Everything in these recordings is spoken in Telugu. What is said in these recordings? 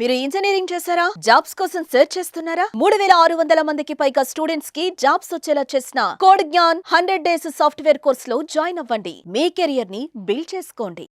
మీరు ఇంజనీరింగ్ చేశారా? జాబ్స్ కోసం సెర్చ్ చేస్తున్నారా? మూడు వేల ఆరు వందల మందికి పైగా స్టూడెంట్స్కి జాబ్స్ వచ్చేలా చేసిన code Gyan hundred days software కోర్స్లో జాయిన్ అవ్వండి. మీ కెరియర్ని బిల్డ్ చేసుకోండి.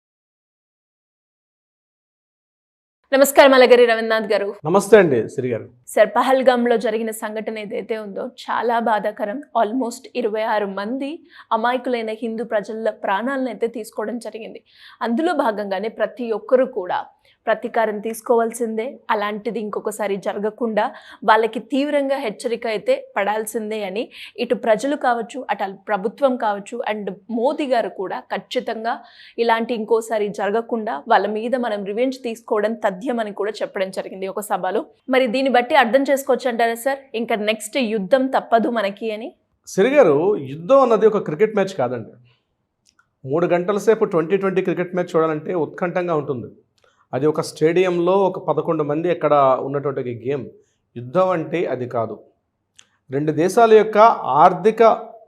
నమస్కారం అలగరి రవీంద్రనాథ్ గారు. నమస్తే అండి సిరి గారు. సార్ పహల్గామ్లో జరిగిన సంఘటన ఏదైతే ఉందో చాలా బాధాకరం. ఆల్మోస్ట్ ఇరవై ఆరు మంది అమాయకులైన హిందూ ప్రజల ప్రాణాలను అయితే తీసుకోవడం జరిగింది. అందులో భాగంగానే ప్రతి ఒక్కరూ కూడా ప్రతీకారం తీసుకోవాల్సిందే. అలాంటిది ఇంకొకసారి జరగకుండా వాళ్ళకి తీవ్రంగా హెచ్చరిక అయితే పడాల్సిందే అని ఇటు ప్రజలు కావచ్చు అటు ప్రభుత్వం కావచ్చు అండ్ మోదీ గారు కూడా ఖచ్చితంగా ఇలాంటి ఇంకోసారి జరగకుండా వాళ్ళ మీద మనం రివెంజ్ తీసుకోవడం తథ్యం అని కూడా చెప్పడం జరిగింది ఒక సభలో. మరి దీన్ని బట్టి అర్థం చేసుకోవచ్చు అంటారా సార్? ఇంకా నెక్స్ట్ యుద్ధం తప్పదు మనకి అని? సిరిగారు యుద్ధం అన్నది ఒక క్రికెట్ మ్యాచ్ కాదండి. మూడు గంటల సేపు ట్వంటీ ట్వంటీ క్రికెట్ మ్యాచ్ చూడాలంటే ఉత్కంఠంగా ఉంటుంది. అది ఒక స్టేడియంలో ఒక పదకొండు మంది ఎక్కడ ఉన్నటువంటి గేమ్. యుద్ధం అంటే అది కాదు. రెండు దేశాల యొక్క ఆర్థిక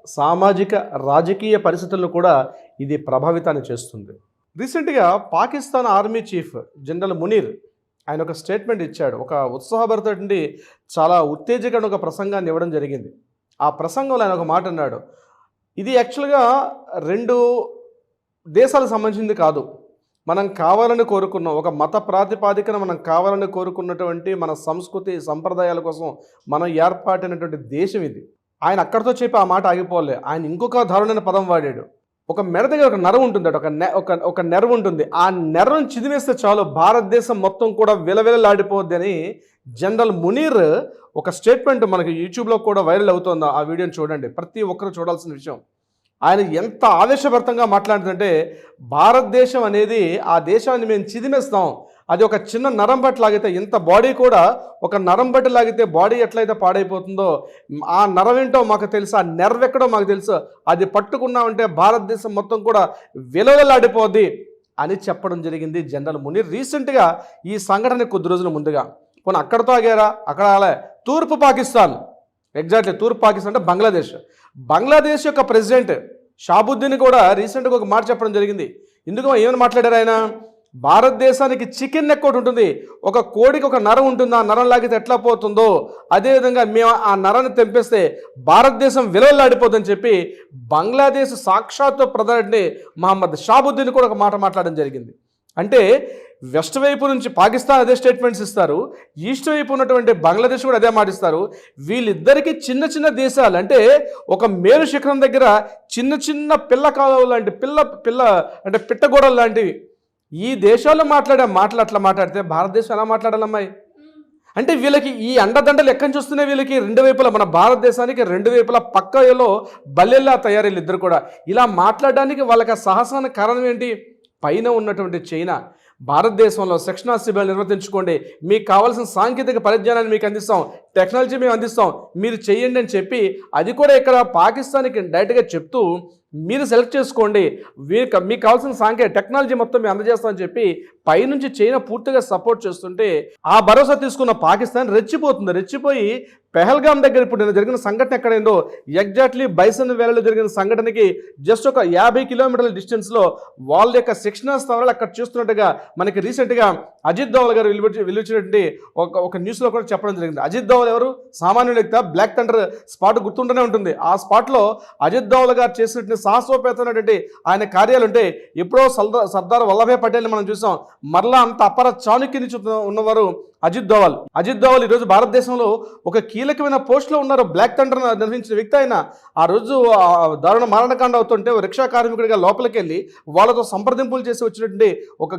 సామాజిక రాజకీయ పరిస్థితులను కూడా ఇది ప్రభావితాన్ని చేస్తుంది. రీసెంట్గా Pakistan army chief general Munir ఆయన ఒక స్టేట్మెంట్ ఇచ్చాడు. ఒక ఉత్సాహభరితటువంటి చాలా ఉత్తేజకరమైన ఒక ప్రసంగాన్ని ఇవ్వడం జరిగింది. ఆ ప్రసంగంలో ఆయన ఒక మాట అన్నాడు. ఇది యాక్చువల్గా రెండు దేశాలకు సంబంధించింది కాదు. మనం కావాలని కోరుకున్న. ఒక మత ప్రాతిపాదికన మనం కావాలని కోరుకున్నటువంటి మన సంస్కృతి సంప్రదాయాల కోసం మనం ఏర్పాటైనటువంటి దేశం ఇది. ఆయన అక్కడితో చెప్పి ఆ మాట ఆగిపోలే. ఆయన ఇంకొక దారుణమైన పదం వాడాడు. ఒక మెడ దగ్గర ఒక నరం ఉంటుంది ఒక నె ఒక ఒక నెరవు ఉంటుంది. ఆ నెరవును చిదివేస్తే చాలు భారతదేశం మొత్తం కూడా విలవిలలాడిపోద్ది అని జనరల్ మునీర్ ఒక స్టేట్మెంట్ మనకి యూట్యూబ్లో కూడా వైరల్ అవుతుంది. ఆ వీడియోని చూడండి. ప్రతి ఒక్కరు చూడాల్సిన విషయం. ఆయన ఎంత ఆవేశభరితంగా మాట్లాడుతుందంటే భారతదేశం అనేది ఆ దేశాన్ని మేము చిదిమేస్తాం. అది ఒక చిన్న నరం బట్టి లాగితే ఇంత బాడీ కూడా ఒక నరం బట్టి లాగితే బాడీ ఎట్లయితే పాడైపోతుందో ఆ నరం ఏంటో మాకు తెలుసు ఆ నెర్వ్ ఎక్కడో మాకు తెలుసు. అది పట్టుకున్నామంటే భారతదేశం మొత్తం కూడా విలువలాడిపోద్ది అని చెప్పడం జరిగింది జనరల్ మునీర్. రీసెంట్గా ఈ సంఘటన కొద్ది రోజుల ముందుగా. పోనీ అక్కడతో ఆగారా? అక్కడ ఆలే తూర్పు పాకిస్తాన్. ఎగ్జాక్ట్లీ తూర్పు పాకిస్తాన్ అంటే బంగ్లాదేశ్. బంగ్లాదేశ్ యొక్క ప్రెసిడెంట్ షాబుద్దీన్ కూడా రీసెంట్గా ఒక మాట చెప్పడం జరిగింది. ఎందుకు ఏమని మాట్లాడారు ఆయన? భారతదేశానికి చికెన్ నెక్ ఒకటి ఉంటుంది. ఒక కోడికి ఒక నరం ఉంటుంది. ఆ నరం లాగితే ఎట్లా పోతుందో? అదేవిధంగా మేము ఆ నరాన్ని తెంపేస్తే భారతదేశం విలువలాడిపోతుందని చెప్పి బంగ్లాదేశ్ సాక్షాత్తు ప్రధాని మహమ్మద్ షాబుద్దీన్ కూడా ఒక మాట మాట్లాడడం జరిగింది. అంటే వెస్ట్ వైపు నుంచి పాకిస్తాన్ అదే స్టేట్మెంట్స్ ఇస్తారు. ఈస్ట్ వైపు ఉన్నటువంటి బంగ్లాదేశ్ కూడా అదే మాట ఇస్తారు. వీళ్ళిద్దరికీ చిన్న చిన్న దేశాలు అంటే ఒక మేలు శిఖరం దగ్గర చిన్న చిన్న పిల్ల కాలువ లాంటి పిల్ల పిల్ల అంటే పిట్టగోడలు లాంటివి ఈ దేశాల్లో మాట్లాడే మాటలు అట్లా మాట్లాడితే భారతదేశం ఎలా మాట్లాడాలమ్మాయి? అంటే వీళ్ళకి ఈ అండదండలు ఎక్కడి నుంచి వస్తున్నాయి వీళ్ళకి? రెండు వైపులా మన భారతదేశానికి రెండు వైపులా పక్కలో బల్లెల్లా తయారీలు ఇద్దరు కూడా. ఇలా మాట్లాడడానికి వాళ్ళకి ఆ సాహసానికి కారణం ఏంటి? పైన ఉన్నటువంటి చైనా. భారతదేశంలో శిక్షణా శిబిరాలు నిర్వర్తించుకోండి. మీకు కావాల్సిన సాంకేతిక పరిజ్ఞానాన్ని మీకు అందిస్తాం. టెక్నాలజీ మేము అందిస్తాం. మీరు చేయండి అని చెప్పి అది కూడా ఇక్కడ పాకిస్తాన్కి డైరెక్ట్గా చెప్తూ మీరు సెలెక్ట్ చేసుకోండి. మీకు మీకు కావాల్సిన సాంకేతిక టెక్నాలజీ మొత్తం మేము అందజేస్తామని చెప్పి పైనుంచి చైనా పూర్తిగా సపోర్ట్ చేస్తుంటే ఆ భరోసా తీసుకున్న పాకిస్తాన్ రెచ్చిపోతుంది. రెచ్చిపోయి పెహల్గామ్ దగ్గర ఇప్పుడు నిన్న జరిగిన సంఘటన ఎక్కడైందో ఎగ్జాక్ట్లీ బైసన్ వేలలో జరిగిన సంఘటనకి జస్ట్ ఒక యాభై కిలోమీటర్ల డిస్టెన్స్లో వాళ్ళ యొక్క శిక్షణా స్థావరాలు అక్కడ చూస్తున్నట్టుగా మనకి రీసెంట్గా అజిత్ దోవల్ గారు వెలువ వెలువచ్చినటువంటి ఒక ఒక న్యూస్లో కూడా చెప్పడం జరిగింది. అజిత్ దోవల్ ఎవరు? సామాన్యుడు వ్యక్తి బ్లాక్ థండర్ స్పాట్ గుర్తుంటూనే ఉంటుంది. ఆ స్పాట్లో అజిత్ దోవల్ గారు చేసినటువంటి సాహసోపేతమైనటువంటి ఆయన కార్యాలు ఉంటే ఎప్పుడో సర్దార్ సర్దార్ వల్లభాయ్ పటేల్ని మనం చూసాం. మరలా అంత అపర చాణుక్యని చూ- ఉన్నవారు అజిత్ దోవల్. అజిత్ దోవల్ ఈరోజు భారతదేశంలో ఒక కీలకమైన పోస్ట్లో ఉన్నారు. బ్లాక్ థండర్ నిర్వహించిన వ్యక్తి ఆయన. ఆ రోజు దారుణ మారణకాండ అవుతుంటే రిక్షా కార్మికుడిగా లోపలికి వెళ్ళి వాళ్ళతో సంప్రదింపులు చేసి వచ్చినటువంటి ఒక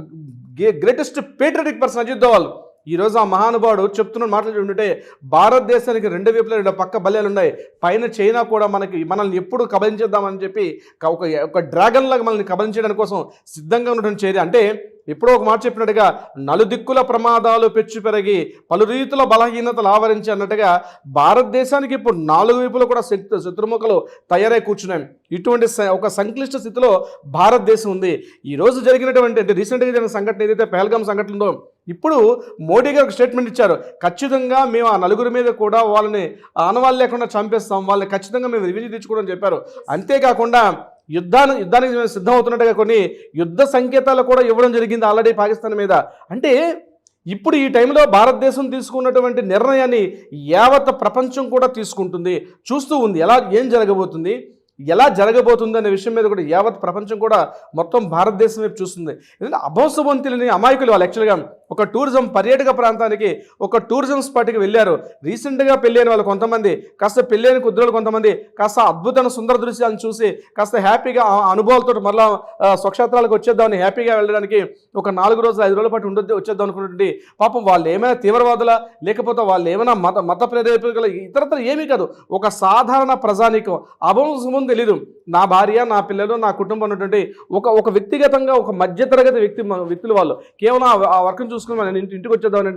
greatest patriotic person Ajit Doval. ఈ రోజు ఆ మహానుభావుడు చెప్తున్న మాటలు ఉంటే భారతదేశానికి రెండు వైపులా రెండు పక్క బల్యాలు ఉన్నాయి. పైన చైనా కూడా మనకి మనల్ని ఎప్పుడు కబలించేద్దామని చెప్పి ఒక ఒక డ్రాగన్ లాగా మనల్ని కబలించడానికి కోసం సిద్ధంగా ఉన్నటువంటి చేరి అంటే ఇప్పుడు ఒక మాట చెప్పినట్టుగా నలుదిక్కుల ప్రమాదాలు పెచ్చు పెరిగి పలు రీతుల బలహీనతలు ఆవరించి అన్నట్టుగా భారతదేశానికి ఇప్పుడు నాలుగు వైపులు కూడా శక్తు శత్రుముఖలు తయారై కూర్చున్నాయి. ఇటువంటి ఒక సంక్లిష్ట స్థితిలో భారతదేశం ఉంది. ఈరోజు జరిగినటువంటి అంటే రీసెంట్గా జరిగిన సంఘటన ఏదైతే పహల్గాం సంఘటన ఉందో ఇప్పుడు మోడీ గారు ఒక స్టేట్మెంట్ ఇచ్చారు. ఖచ్చితంగా మేము ఆ నలుగురి మీద కూడా వాళ్ళని ఆనవాళ్ళు లేకుండా చంపేస్తాం. వాళ్ళని ఖచ్చితంగా మేము రివెంజ్ తెచ్చుకోవడం చెప్పారు. అంతేకాకుండా యుద్ధాన్ని యుద్ధానికి సిద్ధం సిద్ధమవుతున్నట్టుగా కొన్ని యుద్ధ సంకేతాలు కూడా ఇవ్వడం జరిగింది ఆల్రెడీ పాకిస్తాన్ మీద. అంటే ఇప్పుడు ఈ టైంలో భారతదేశం తీసుకున్నటువంటి నిర్ణయాన్ని యావత్ ప్రపంచం కూడా తీసుకుంటుంది. చూస్తూ ఉంది ఎలా ఏం జరగబోతుంది? ఎలా జరగబోతుంది అనే విషయం మీద కూడా యావత్ ప్రపంచం కూడా మొత్తం భారతదేశం వైపు చూస్తుంది. ఎందుకంటే అభోసవం తెలియని అమాయకులు వాళ్ళు యాక్చువల్గా ఒక టూరిజం పర్యాటక ప్రాంతానికి ఒక టూరిజం స్పాట్కి వెళ్ళారు. రీసెంట్గా పెళ్ళైన వాళ్ళు కొంతమంది కాస్త పెళ్ళైన కుదురులు కొంతమంది కాస్త అద్భుతమైన సుందర దృశ్యాలను చూసి కాస్త హ్యాపీగా ఆ అనుభవాలతో మరలా స్వక్షేత్రాలకు వచ్చేద్దామని హ్యాపీగా వెళ్ళడానికి ఒక నాలుగు రోజులు ఐదు రోజుల పాటు ఉండొద్దు వచ్చేద్దాం అనుకున్నటువంటి పాపం వాళ్ళు ఏమైనా తీవ్రవాదుల లేకపోతే వాళ్ళు ఏమైనా మత మత ప్రేరేపికల ఇతరత్ర ఏమీ కాదు. ఒక సాధారణ ప్రజానికం అభంశమం తెలియదు నా భార్య నా పిల్లలు నా కుటుంబం ఉన్నటువంటి ఒక ఒక వ్యక్తిగతంగా ఒక మధ్యతరగతి వ్యక్తి వ్యక్తులు వాళ్ళు. కేవలం ఆ- ఆ వర్క్ను చూసుకుని మనం ఇంటి ఇంటికి వచ్చేద్దాం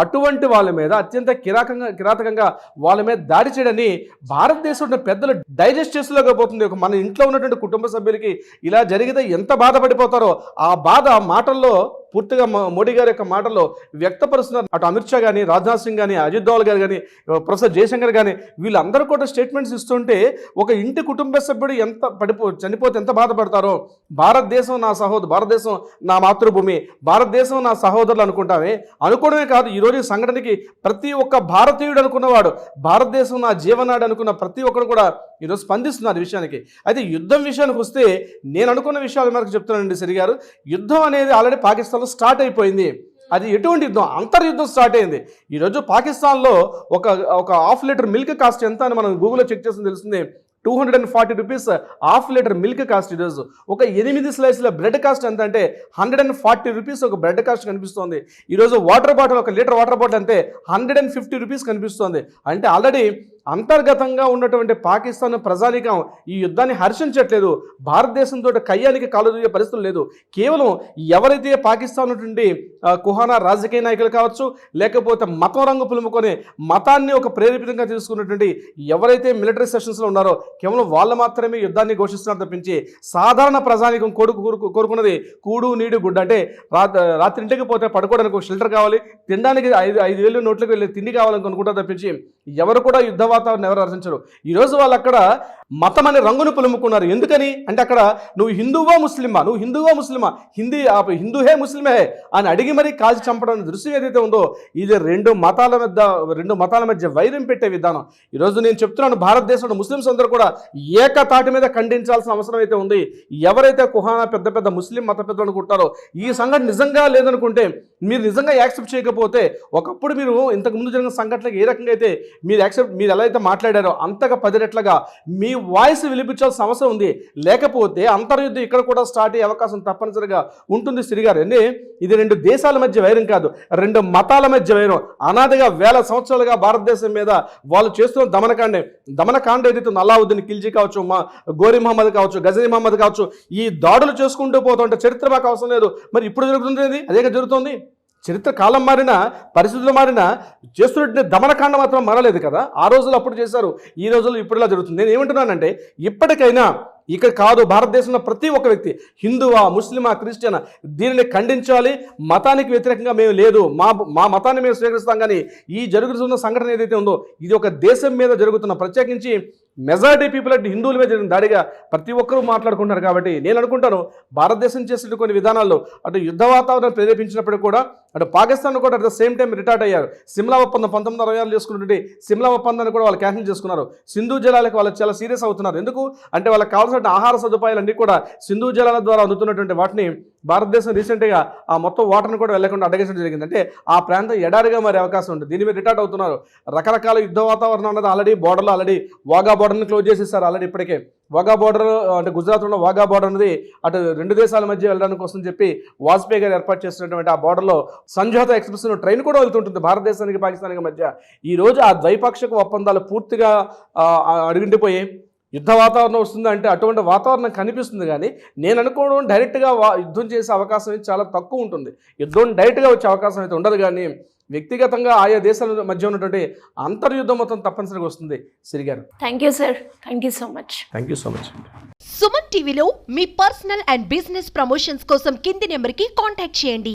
అటువంటి వాళ్ళ మీద అత్యంత కిరాకంగా కిరాతకంగా వాళ్ళ మీద దాడి చేయడని భారతదేశంలో ఉన్న పెద్దలు డైజెస్ట్ చేసుకోలేకపోతుంది ఒక మన ఇంట్లో ఉన్నటువంటి కుటుంబ సభ్యులకి ఇలా జరిగితే ఎంత బాధపడిపోతారో ఆ బాధ మాటల్లో పూర్తిగా మోడీ గారి యొక్క మాటల్లో వ్యక్తపరుస్తున్నారు. అటు అమిత్ షా కానీ రాజ్నాథ్ సింగ్ కానీ అజిత్ దోవల్ గారు కానీ ప్రొఫెసర్ జయశంకర్ కానీ వీళ్ళందరూ కూడా స్టేట్మెంట్స్ ఇస్తుంటే ఒక ఇంటి కుటుంబ కుటుంబ సభ్యుడు ఎంత పడిపో చనిపోతే ఎంత బాధపడతారో భారతదేశం నా సహోదరు భారతదేశం నా మాతృభూమి భారతదేశం నా సహోదరులు అనుకుంటామే. అనుకోవడమే కాదు ఈరోజు సంఘటనకి ప్రతి ఒక్క భారతీయుడు అనుకున్నవాడు భారతదేశం నా జీవనాడు అనుకున్న ప్రతి ఒక్కరు కూడా ఈరోజు స్పందిస్తున్నారు విషయానికి. అయితే యుద్ధం విషయానికి వస్తే నేను అనుకున్న విషయాలు మనకు చెప్తున్నానండి సిరి గారు యుద్ధం అనేది ఆల్రెడీ పాకిస్తాన్లో స్టార్ట్ అయిపోయింది. అది ఎటువంటి యుద్ధం? అంతర్యుద్ధం స్టార్ట్ అయింది. ఈరోజు పాకిస్తాన్లో ఒక ఒక హాఫ్ లీటర్ మిల్క్ కాస్ట్ ఎంత అని మనం గూగుల్లో చెక్ చేసిన తెలుస్తుంది. Two hundred and forty rupees half litre milk cost ఈరోజు ఒక ఎనిమిది స్లైస్ల బ్రెడ్ కాస్ట్ ఎంత అంటే హండ్రెడ్ అండ్ ఫార్టీ రూపీస్ ఒక బ్రెడ్ కాస్ట్ కనిపిస్తోంది. ఈరోజు వాటర్ బాటిల్ ఒక లీటర్ వాటర్ బాటిల్ అంటే హండ్రెడ్ అండ్ ఫిఫ్టీ రూపీస్ కనిపిస్తోంది. అంటే ఆల్రెడీ అంతర్గతంగా ఉన్నటువంటి పాకిస్తాన్ ప్రజానీకం ఈ యుద్ధాన్ని హర్షించట్లేదు. భారతదేశంతో కయ్యానికి కాలు దూగే పరిస్థితులు లేదు. కేవలం ఎవరైతే పాకిస్తాన్ నుండి కుహానా రాజకీయ నాయకులు కావచ్చు లేకపోతే మతం రంగు పులుముకొని మతాన్ని ఒక ప్రేరేపితంగా తీసుకున్నటువంటి ఎవరైతే మిలిటరీ సెషన్స్లో ఉన్నారో కేవలం వాళ్ళు మాత్రమే యుద్ధాన్ని ఘోషిస్తున్నారు తప్పించి సాధారణ ప్రజానికం కొడుకు కోరుకు కోరుకున్నది కూడు నీడు గుడ్డ అంటే రాత్రి ఇంటికి పోతే పడుకోవడానికి ఒక షెల్టర్ కావాలి తినడానికి ఐదు ఐదు వేలు నోట్లకు వెళ్ళి తిండి కావాలని తప్పించి ఎవరు కూడా యుద్ధ వాతావరణం ఎవరు హర్షించరు ఈరోజు వాళ్ళు అక్కడ మతం అనే రంగును పులుముకున్నారు. ఎందుకని? అంటే అక్కడ నువ్వు హిందువా ముస్లిమా? నువ్వు హిందువా ముస్లిమా? హిందీ ఆ హిందూ హే ముస్లిమే అని అడిగి మరీ కాల్చి చంపడం దృశ్యం ఏదైతే ఉందో ఇది రెండు మతాల మధ్య రెండు మతాల మధ్య వైరం పెట్టే విధానం. ఈరోజు నేను చెప్తున్నాను భారతదేశంలో ముస్లిమ్స్ అందరూ కూడా ఏకతాటి మీద ఖండించాల్సిన అవసరం అయితే ఉంది. ఎవరైతే కుహానా పెద్ద పెద్ద ముస్లిం మత పెద్దలు అనుకుంటారో ఈ సంఘటన నిజంగా లేదనుకుంటే మీరు నిజంగా యాక్సెప్ట్ చేయకపోతే ఒకప్పుడు మీరు ఇంతకు ముందు జరిగిన సంఘటనలకు ఏ రకంగా అయితే మీరు యాక్సెప్ట్ మీరు ఎలా ఎవరైతే మాట్లాడారో అంతగా పది రెట్లుగా మీ వాయిస్ వినిపించాల్సిన అవసరం ఉంది. లేకపోతే అంతర్యుద్ధం ఇక్కడ కూడా స్టార్ట్ అయ్యే అవకాశం తప్పనిసరిగా ఉంటుంది సిరిగారు అంటే ఇది రెండు దేశాల మధ్య వైరం కాదు. రెండు మతాల మధ్య వైరం. అనాదిగా వేల సంవత్సరాలుగా భారతదేశం మీద వాళ్ళు చేస్తున్న దమనకాండే. దమనకాండ ఏదైతే ఉందో, అల్లావుద్దీన్ ఖిల్జీ కావచ్చు మా గోరి మహమ్మద్ కావచ్చు గజనీ మహమ్మద్ కావచ్చు ఈ దాడులు చేసుకుంటూ పోతుంటే చరిత్ర మాకు అవసరం లేదు. మరి ఇప్పుడు జరుగుతుంది అదేగా జరుగుతుంది? చరిత్ర కాలం మారినా పరిస్థితులు మారినా చేస్తున్న దమనకాండ మాత్రం మారలేదు కదా? ఆ రోజులు అప్పుడు చేశారు ఈ రోజుల్లో ఇప్పుడు ఇలా జరుగుతుంది. నేను ఏమంటున్నానంటే ఇప్పటికైనా ఇక్కడ కాదు భారతదేశంలో ప్రతి ఒక్క వ్యక్తి హిందువా ముస్లిమా క్రిస్టియనా దీనిని ఖండించాలి. మతానికి వ్యతిరేకంగా మేము లేదు. మా మా మతాన్ని మేము స్వీకరిస్తాం కానీ ఈ జరుగుతున్న సంఘటన ఏదైతే ఉందో ఇది ఒక దేశం మీద జరుగుతున్న ప్రత్యేకించి మెజారిటీ పీపుల్ అంటే హిందువుల మీద జరిగిన దాడిగా ప్రతి ఒక్కరూ మాట్లాడుకుంటున్నారు కాబట్టి నేను అనుకుంటాను భారతదేశం చేసిన కొన్ని విధానాల్లో అటు యుద్ధ వాతావరణం ప్రేరేపించినప్పుడు కూడా అటు పాకిస్తాన్ కూడా at the same time retort అయ్యారు. సిమ్లా ఒప్పందం పంతొమ్మిది అరవై ఆరు చేసుకున్నటువంటి సిమ్లా ఒప్పందాన్ని కూడా వాళ్ళు క్యాన్సిల్ చేసుకున్నారు. సింధు జలాలకు వాళ్ళు చాలా సీరియస్ అవుతున్నారు. ఎందుకు? అంటే వాళ్ళకి కావాల్సిన ఆహార సదుపాయాలన్నీ కూడా సింధు జలాల ద్వారా అందుతున్నటువంటి వాటిని భారతదేశం రీసెంట్గా ఆ మొత్తం వాటర్ని కూడా వెళ్ళకుండా అడ్డగించడం జరిగింది అంటే ఆ ప్రాంతం ఎడారిగా మారే అవకాశం ఉంది. దీని మీద రిటార్ట్ అవుతున్నారు. రకరకాల యుద్ధ వాతావరణం ఉన్నది. ఆల్రెడీ బోర్డర్లో ఆల్రెడీ వాగా బోర్డర్ని క్లోజ్ చేసేసారు ఆల్రెడీ ఇప్పటికే. వాగా బోర్డర్ అంటే గుజరాత్లో ఉన్న వాగా బోర్డర్ అనేది అటు రెండు దేశాల మధ్య వెళ్ళడానికి కోసం చెప్పి వాజ్పేయి గారు ఏర్పాటు చేస్తున్నటువంటి ఆ బోర్డర్లో సంజాత ఎక్స్ప్రెస్ ట్రైన్ కూడా వెళ్తుంటుంది భారతదేశానికి పాకిస్తాన్కి మధ్య. ఈ రోజు ఆ ద్వైపాక్షిక ఒప్పందాలు పూర్తిగా అడుగుండిపోయి యుద్ధ వాతావరణం వస్తుంది అంటే అటువంటి వాతావరణం కనిపిస్తుంది కానీ నేను అనుకోవడం డైరెక్ట్గా వా యుద్ధం చేసే అవకాశం అయితే చాలా తక్కువ ఉంటుంది. యుద్ధం డైరెక్ట్గా వచ్చే అవకాశం అయితే ఉండదు కానీ వ్యక్తిగతంగా ఆయా దేశాల మధ్య ఉన్నటువంటి అంతర్యుద్ధం మొత్తం తప్పనిసరిగా వస్తుంది. సిరిగారు thank you sir thank you so much thank you so much Suman టీవీలో మీ పర్సనల్ అండ్ బిజినెస్ ప్రమోషన్స్ కోసం కింది నెంబర్కి కాంటాక్ట్ చేయండి.